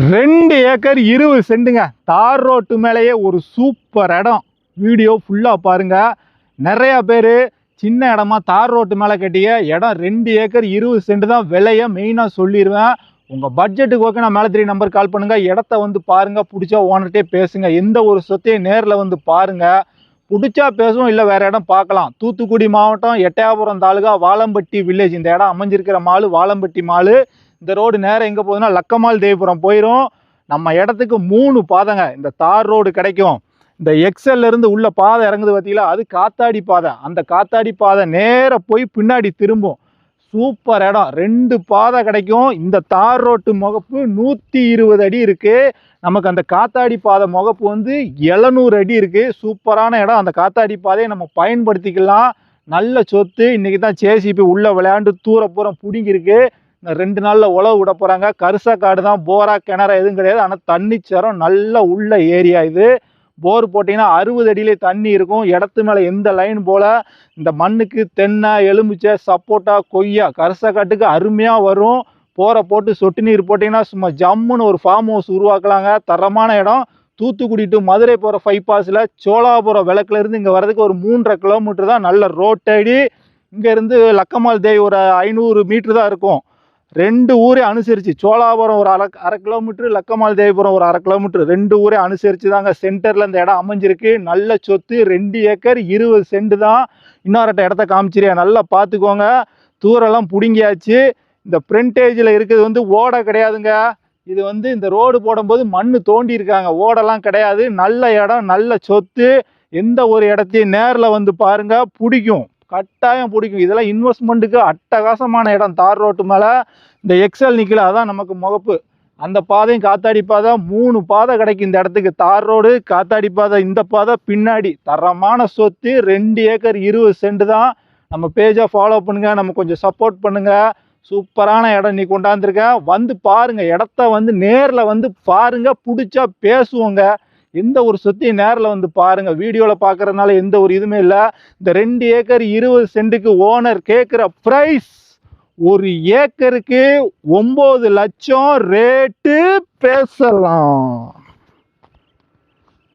ரெண்டு ஏக்கர் இருபது சென்ட்டுங்க தார் ரோட்டு மேலேயே ஒரு சூப்பர் இடம். வீடியோ ஃபுல்லாக பாருங்கள் நிறையா பேர் சின்ன இடமா தார் ரோட்டு மேலே கட்டிய இடம் ரெண்டு ஏக்கர் இருபது சென்ட் தான் விலையை மெயினாக சொல்லிடுவேன் உங்கள் பட்ஜெட்டுக்கு ஓகே நான் மேலே த்ரீ நம்பர் கால் பண்ணுங்கள் இடத்த வந்து பாருங்க. பிடிச்சா ஓனர்கிட்டே பேசுங்க. எந்த ஒரு சொத்தையும் நேரில் வந்து பாருங்க. பிடிச்சா பேசுவோம் இல்லை வேறு இடம் பார்க்கலாம். தூத்துக்குடி மாவட்டம் எட்டயாபுரம் தாலுகா வாழம்பட்டி வில்லேஜ் இந்த இடம் அமைஞ்சிருக்கிற மாலு வாழம்பட்டி மாலு. இந்த ரோடு நேரம் எங்கே போகுதுன்னா லக்கமால் தேவிபுரம் போயிடும் நம்ம இடத்துக்கு மூணு பாதைங்க. இந்த தார் ரோடு கிடைக்கும். இந்த எக்ஸல்லேருந்து உள்ள பாதை இறங்குது பார்த்தீங்களா அது காத்தாடி பாதை. அந்த காத்தாடி பாதை நேராக போய் பின்னாடி திரும்பும். சூப்பர் இடம். ரெண்டு பாதை கிடைக்கும். இந்த தார் ரோட்டு முகப்பு நூற்றி இருபது அடி இருக்குது நமக்கு அந்த காத்தாடி பாதை முகப்பு வந்து எழுநூறு அடி இருக்குது சூப்பரான இடம். அந்த காத்தாடி பாதையை நம்ம பயன்படுத்திக்கலாம். நல்ல சொத்து. இன்றைக்கி தான் சேசிபி உள்ளே விளையாண்டு தூரப்புறம் பிடிங்கிருக்கு ரெண்டு நாளில் உழவு விட போகிறாங்க கருசா காடு தான் போரா கிணறு எதுவும் கிடையாது. ஆனால் தண்ணி சரம் நல்ல உள்ள ஏரியா இது. போர் போட்டிங்கன்னா அறுபது அடியிலே தண்ணி இருக்கும். இடத்து மேலே எந்த லைன் போல். இந்த மண்ணுக்கு தென்னை எலுமிச்சை சப்போட்டா கொய்யா கருசா காட்டுக்கு அருமையாக வரும். போரை போட்டு சொட்டு நீர் போட்டிங்கன்னா சும்மா ஜம்முன்னு ஒரு ஃபார்ம் ஹவுஸ் உருவாக்கலாங்க. தரமான இடம். தூத்துக்குடி டு மதுரை போகிற ஃபைவ் பாஸில் சோழாபுரம் விளக்குலேருந்து இங்கே வரதுக்கு ஒரு மூன்றரை கிலோமீட்டர் தான் நல்ல ரோட் ஐடி இங்கேருந்து லக்கமால் தேவி ஒரு ஐநூறு மீட்ரு தான் இருக்கும். ரெண்டு ஊரே அனுசரித்து சோழாபுரம் ஒரு அரை அரை கிலோமீட்ரு லக்கமால் தேவிபுரம் ஒரு அரை கிலோமீட்ரு ரெண்டு ஊரே அனுசரித்து தாங்க சென்டரில் இந்த இடம் அமைஞ்சிருக்கு. நல்ல சொத்து ரெண்டு ஏக்கர் இருபது சென்ட் தான். இன்னொரு இடத்த காமிச்சிரியா நல்லா பார்த்துக்கோங்க தூரெல்லாம் பிடுங்கியாச்சு. இந்த ஃப்ரண்டேஜில் இருக்கிறது வந்து ஓடை கிடையாதுங்க. இது வந்து இந்த ரோடு போடும்போது மண் தோண்டி இருக்காங்க. ஓடெல்லாம் கிடையாது. நல்ல இடம் நல்ல சொத்து. எந்த ஒரு இடத்தையும் நேரில் வந்து பாருங்க. பிடிக்கும். கட்டாயம் பிடிக்கும். இதெல்லாம் இன்வெஸ்ட்மெண்ட்டுக்கு அட்டகாசமான இடம். தார் ரோட்டு மேலே இந்த எக்ஸல் நிற்கல அதான் நமக்கு முகப்பு. அந்த பாதையும் காத்தாடி பாதை மூணு பாதை கிடைக்கும் இந்த இடத்துக்கு. தார் ரோடு காத்தாடி பாதை இந்த பாதை பின்னாடி. தரமான சொத்து ரெண்டு ஏக்கர் இருபது சென்ட் தான். நம்ம பேஜை ஃபாலோ பண்ணுங்க நம்ம கொஞ்சம் சப்போர்ட் பண்ணுங்கள் சூப்பரான இடம் நீ கொண்டாந்துருக்கேன் வந்து பாருங்கள் இடத்த வந்து நேரில் வந்து பாருங்க பிடிச்சா பேசுவோங்க. எந்த ஒரு சொத்தையும் நேரில் வந்து பாருங்க. வீடியோவில் பார்க்குறதுனால எந்த ஒரு இதுவுமே இல்லை. இந்த ரெண்டு ஏக்கர் இருபது சென்ட்டுக்கு ஓனர் கேட்குற ப்ரைஸ் ஒரு ஏக்கருக்கு ஒம்பது லட்சம் ரேட்டு பேசலாம்.